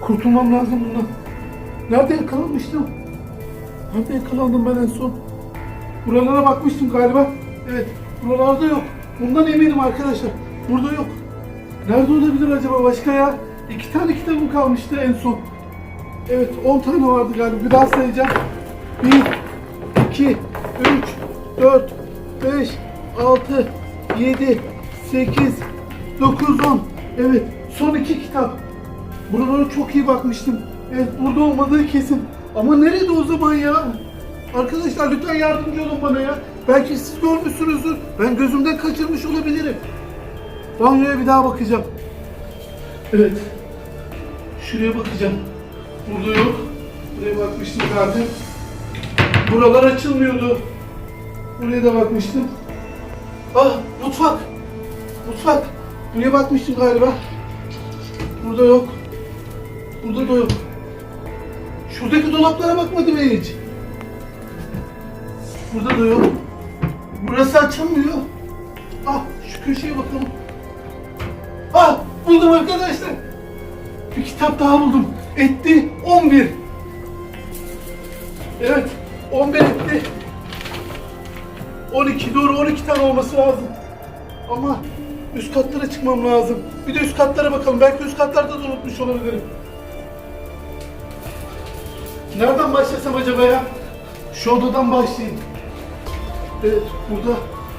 Kurtulmam lazım bundan. Nerede yakalanmıştım? Nerede yakalandım ben en son? Buralara bakmıştım galiba. Evet, buralarda yok. Bundan eminim arkadaşlar. Burada yok. Nerede olabilir acaba başka ya? İki tane kitabım kalmıştı en son. Evet, 10 tane vardı galiba. Bir daha sayacağım. 1, 2, 3, 4, 5, 6, 7, 8, 9, 10. Evet, son iki kitap. Buralara çok iyi bakmıştım. Evet, burada olmadığı kesin. Ama nerede o zaman ya? Arkadaşlar lütfen yardımcı olun bana ya. Belki siz görmüşsünüzdür. Ben gözümden kaçırmış olabilirim. Banyoya bir daha bakacağım. Evet. Şuraya bakacağım. Burada yok. Buraya bakmıştım zaten. Buralar açılmıyordu. Buraya da bakmıştım. Ah mutfak. Mutfak. Buraya bakmıştım galiba. Burada yok. Burada da yok. Şuradaki dolaplara bakmadım ben hiç. Burada da yok. Burası açılmıyor. Ah şu köşeye bakalım. Ah buldum arkadaşlar. Bir kitap daha buldum. Etti 11. Evet 11 etti. 12 doğru 12 tane olması lazım. Ama üst katlara çıkmam lazım. Bir de üst katlara bakalım. Belki üst katlarda da unutmuş olabilirim. Nereden başlasam acaba ya? Şu odadan başlayayım. Evet burada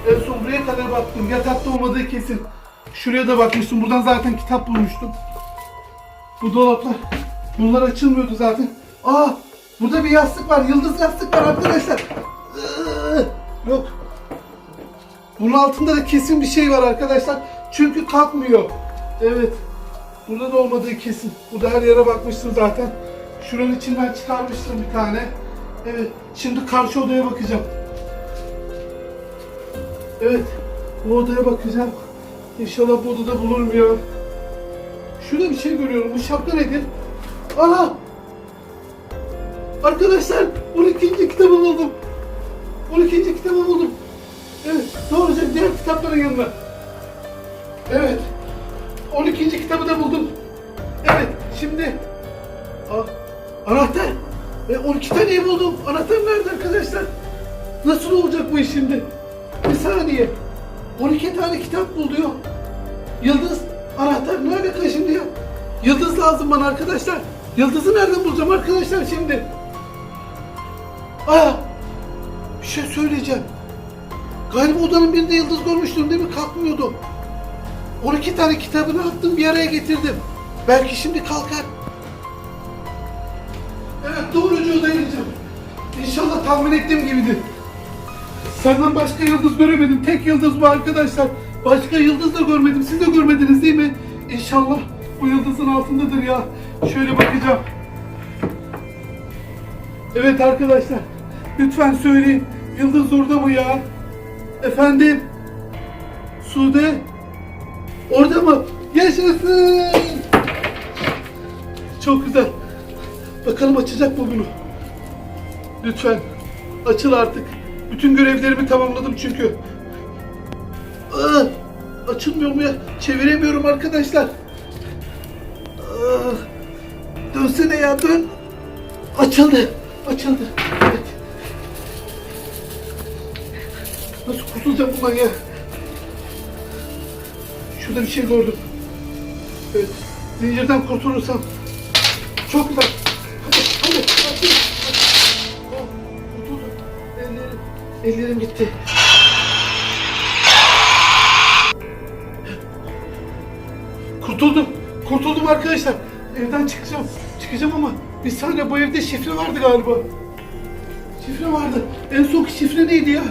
en son buraya kadar baktım. Yatakta olmadığı kesin. Şuraya da bakmıştım. Buradan zaten kitap bulmuştum. Bu dolaplar. Bunlar açılmıyordu zaten. Aa burada bir yastık var. Yıldız yastık var arkadaşlar. Iıı, Yok. Bunun altında da kesin bir şey var arkadaşlar. Çünkü kalkmıyor. Evet. Burada da olmadığı kesin. Burada her yere bakmıştım zaten. Şuranın içinden çıkarmıştım bir tane. Evet. Şimdi karşı odaya bakacağım. Evet. Bu odaya bakacağım. İnşallah bu odada bulurum ya. Şurada bir şey görüyorum. Bu şapka nedir? Aha! Arkadaşlar 12. kitabı buldum. 12. kitabı buldum. Evet. Doğruca diğer kitapların yanına. Evet. 12. kitabı da buldum. Evet. Şimdi Aa, anahtar. E, 12 taneyi buldum. Anahtar nerede arkadaşlar? Nasıl olacak bu iş şimdi? Bir saniye. 12 tane kitap bul. Yıldız, anahtar ne alaka şimdi ya? Yıldız lazım bana arkadaşlar. Yıldızı nereden bulacağım arkadaşlar şimdi? Aa! Bir şey söyleyeceğim. Galiba odanın birinde yıldız görmüştüm değil mi? Kalkmıyordu. 12 tane kitabını attım bir araya getirdim. Belki şimdi kalkar. Evet doğrucu odaya. İnşallah tahmin ettiğim gibidir. Senden başka yıldız göremedim. Tek yıldız bu arkadaşlar. Başka yıldız da görmedim. Siz de görmediniz değil mi? İnşallah bu yıldızın altındadır ya. Şöyle bakacağım. Evet arkadaşlar. Lütfen söyleyin. Yıldız orada mı ya? Efendim? Sude? Orada mı? Yaşasın! Çok güzel. Bakalım açacak mı bunu? Lütfen. Açıl artık. Bütün görevlerimi tamamladım çünkü. Aa, açılmıyor mu ya? Çeviremiyorum arkadaşlar. Aa, dönsene ya dön. Açıldı. Açıldı. Nasıl kurtulacağım bundan ya? Şurada bir şey gördüm. Evet. Zincirden kurtulursam. Çok güzel. Hadi, hadi, hadi. Oh. Ellerim, ellerim gitti. Kurtuldum. Kurtuldum arkadaşlar. Evden çıkacağım. Çıkacağım ama bir saniye bu evde şifre vardı galiba. Şifre vardı. En son şifre neydi ya?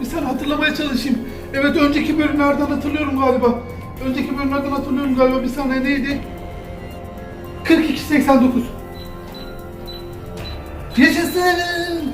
Bir saniye hatırlamaya çalışayım. Evet önceki bölümlerden hatırlıyorum galiba. Önceki bölümlerden hatırlıyorum galiba. Bir saniye neydi? 4289. Yaşasın!